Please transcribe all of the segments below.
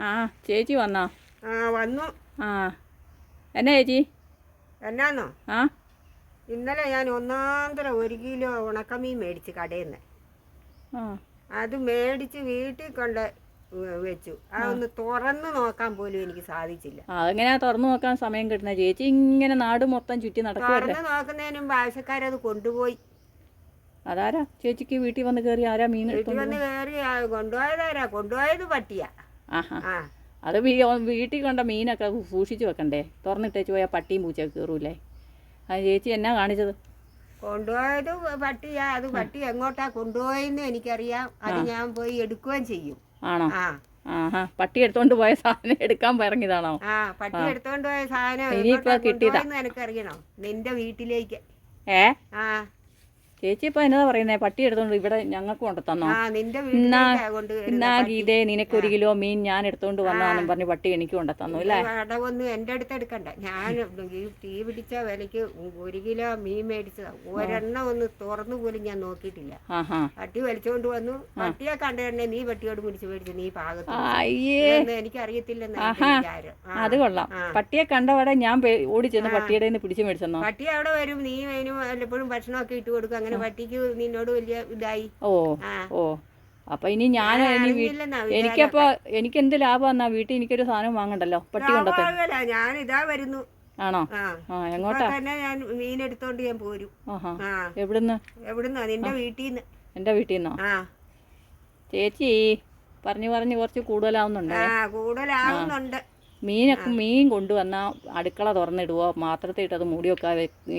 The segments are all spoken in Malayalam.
ആ ചേച്ചി വന്നോ? ആ വന്നു. ആ. എന്നാ ചേച്ചി? എന്നാന്നോ? ആ? ഇന്നലെ ഞാൻ ഒന്നാം തരം ഒരു കിലോ ഉണക്കമീൻ മേടിച്ച് കടയിൽ നിന്ന് ആ. അത് മേടിച്ച് വീട്ടിൽ കൊണ്ട് വെച്ചു. അതൊന്ന് തുറന്ന് നോക്കാൻ പോലും എനിക്ക് സാധിച്ചില്ല. അതെങ്ങനെയാ തുറന്നു നോക്കാൻ സമയം കിട്ടുന്ന ചേച്ചി ഇങ്ങനെ നാട് മൊത്തം ചുറ്റി തുറന്ന് നോക്കുന്നതിന് മുമ്പ് ആവശ്യക്കാരത് കൊണ്ടുപോയി. അതാരാ? ചേച്ചിക്ക് വീട്ടിൽ വന്ന് കയറി ആരാ മീൻ വീട്ടിൽ വന്ന് കയറി കൊണ്ടുപോയതാരാ? കൊണ്ടുപോയത് പട്ടിയാ. ആഹാ. ആ. അത് വീട്ടിൽ കൊണ്ട മീനൊക്കെ സൂക്ഷിച്ചു വെക്കണ്ടേ? തുറന്നിട്ടേച്ച് പോയാൽ പട്ടിയും പൂച്ചയൊക്കെ കയറൂലേ അത് ചേച്ചി എന്നാ കാണിച്ചത്? കൊണ്ടുപോയത് പട്ടിയാ. അത് പട്ടി എങ്ങോട്ടാ കൊണ്ടുപോയെന്ന് എനിക്കറിയാം. അത് ഞാൻ പോയി എടുക്കുകയും ചെയ്യും. ആണോ? ആ. ആഹാ. പട്ടി എടുത്തോണ്ട് പോയ സാധനം എടുക്കാൻ പറഞ്ഞതാണോ? ആ പട്ടി എടുത്തോണ്ട് പോയ സാധനം എനിക്കറിയണോ. നിന്റെ വീട്ടിലേക്ക്. ഏ? ആ. ചേച്ചി ഇപ്പൊ എന്നതാ പറയുന്നേ? പട്ടി എടുത്തോണ്ട് ഇവിടെ ഞങ്ങൾക്ക് കൊണ്ട് തന്നോ? ആ നിന്റെ ഇന്നാ ഗീതേ നിനക്ക് ഒരു കിലോ മീൻ ഞാൻ എടുത്തോണ്ട് വന്നാന്നും പറഞ്ഞ് പട്ടി എനിക്ക് കൊണ്ട് തന്നു അല്ലേ? കടവൊന്നും എന്റെ അടുത്ത് എടുക്കണ്ട. ഞാൻ ഈ തീ പിടിച്ച വിലക്ക് ഒരു കിലോ മീൻ മേടിച്ചതാ. ഒരെണ്ണം ഒന്ന് തുറന്നു പോലും ഞാൻ നോക്കിയിട്ടില്ല. പട്ടി വലിച്ചോണ്ട് വന്നു. പട്ടിയെ കണ്ടു തന്നെ നീ പട്ടിയോട് പിടിച്ച് മേടിച്ചു നീ പാകത്ത് എനിക്കറിയത്തില്ലെന്ന്. അത് കൊള്ളാം. പട്ടിയെ കണ്ടവടെ ഞാൻ ഓടി ചെന്ന് പട്ടിയുടെ പിടിച്ചു മേടിച്ചെന്നോ? പട്ടി അവിടെ വരും. നീ അതിന് വല്ലപ്പോഴും ഭക്ഷണമൊക്കെ ഇട്ട് കൊടുക്കും. അങ്ങനെ പട്ടിക്ക് നിന്നോട് വലിയ ഇതായി. ഓ ഓ. അപ്പൊ ഇനി ഞാൻ എനിക്കപ്പോ എനിക്ക് എന്ത് ലാഭം വീട്ടിൽ എനിക്കൊരു സാധനം വാങ്ങണ്ടല്ലോ? പട്ടി കൊണ്ടത്തെ ഞാൻ ഇതാ വരുന്നു. ആണോ? ആ. എങ്ങോട്ടാ? ഞാൻ മീൻ എടുത്തോണ്ട് ഞാൻ പോരും. എവിടുന്ന്? എവിടുന്നാ? നിന്റെ വീട്ടിൽ നിന്ന് എന്റെ വീട്ടിൽ നിന്നോ ചേച്ചി പറഞ്ഞു പറഞ്ഞു കുറച്ച് കൂടുതലാവുന്നുണ്ട്? കൂടുതലാവുന്നുണ്ട്. മീനൊക്കെ മീൻ കൊണ്ടുവന്ന അടുക്കള തുറന്നിടുവോ? മാത്രത്തെ ഇട്ടത് മൂടിയൊക്കെ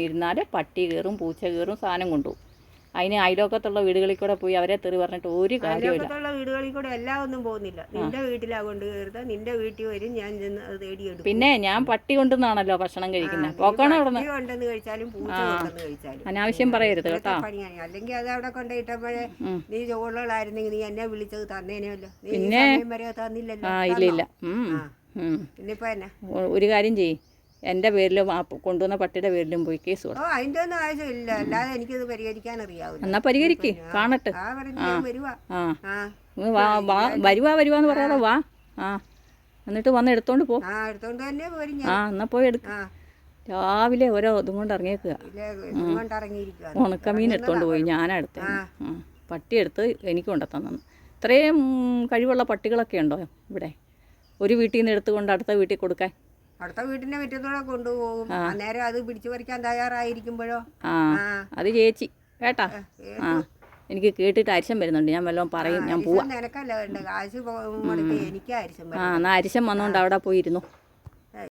ഇരുന്നാൽ പട്ടി കയറും പൂച്ച കയറും സാധനം കൊണ്ടുപോകും. അതിന് അയലോക്കത്തുള്ള വീടുകളിൽ കൂടെ പോയി അവരെ തെറി പറഞ്ഞിട്ട് ഒരു കാര്യമില്ല വീടുകളിൽ കൂടെ എല്ലാം ഒന്നും പോകുന്നില്ല. നിന്റെ വീട്ടിലാ കൊണ്ട് കയറുക നിന്റെ വീട്ടിൽ വരും ഞാൻ ചെന്ന് അത് തേടിയെടുക്കും. പിന്നെ ഞാൻ പട്ടി കൊണ്ടുവന്നാണല്ലോ ഭക്ഷണം കഴിക്കുന്നത് പോക്കണം അവിടെ കൊണ്ടെന്ന് കഴിച്ചാലും പൂച്ച കൊണ്ടെന്ന് കഴിച്ചാലും. അനാവശ്യം പറയരുത് കേട്ടോ. അല്ലെങ്കിൽ അത് അവിടെ കൊണ്ടുപോയിട്ടപ്പോഴേ നീ ചോളുകളായിരുന്നെങ്കിൽ നീ എന്നെ വിളിച്ചത് തന്നേനല്ലോ നീ പിന്നെ? വരെ തന്നില്ലല്ലോ. ഇല്ല ഇല്ല. ഒരു കാര്യം ചെയ്യ്. എന്റെ പേരിലും ആ കൊണ്ടുവന്ന പട്ടിയുടെ പേരിലും പോയി കേസ് കൊടുക്കും ഓ അതിന്റെ ഒന്നും ആവശ്യമില്ല. അല്ലാതെ എനിക്കിത് പരിഹരിക്കാൻ എന്നാ പരിഹരിക്ക്. കാണട്ടെ. ആ വരുവാ. വരുവാന്ന് പറയാതെ വാ. ആ. എന്നിട്ട് വന്ന് എടുത്തോണ്ട് പോ. ആ എന്നാ പോയി എടുക്ക. രാവിലെ ഓരോ ഇതും കൊണ്ട് ഇറങ്ങിയേക്കുക. ഉണക്കമീൻ എടുത്തോണ്ട് പോയി. ഞാനാ എടുത്തത് ആ. പട്ടി എടുത്ത് എനിക്ക് കൊണ്ടു തന്നു ഇത്രയും കഴിവുള്ള പട്ടികളൊക്കെ ഉണ്ടോ ഇവിടെ? ഒരു വീട്ടിൽ നിന്ന് എടുത്തുകൊണ്ട് അടുത്ത വീട്ടിൽ കൊടുക്കാൻ. അടുത്ത വീട്ടിന്റെ മുറ്റത്തൂടെ കൊണ്ടുപോകും. അന്നേരം അത് പിടിച്ചു പറിക്കാൻ തയ്യാറായിരിക്കുമ്പോഴോ? ആ അത് ചേച്ചി. കേട്ടാ? ആ. എനിക്ക് കേട്ടിട്ട് അരിശം വരുന്നുണ്ട്. ഞാൻ വല്ലതും പറയും ഞാൻ പോവാം. ആ എന്നാ അരിശം വന്നുകൊണ്ട് അവിടെ പോയിരുന്നു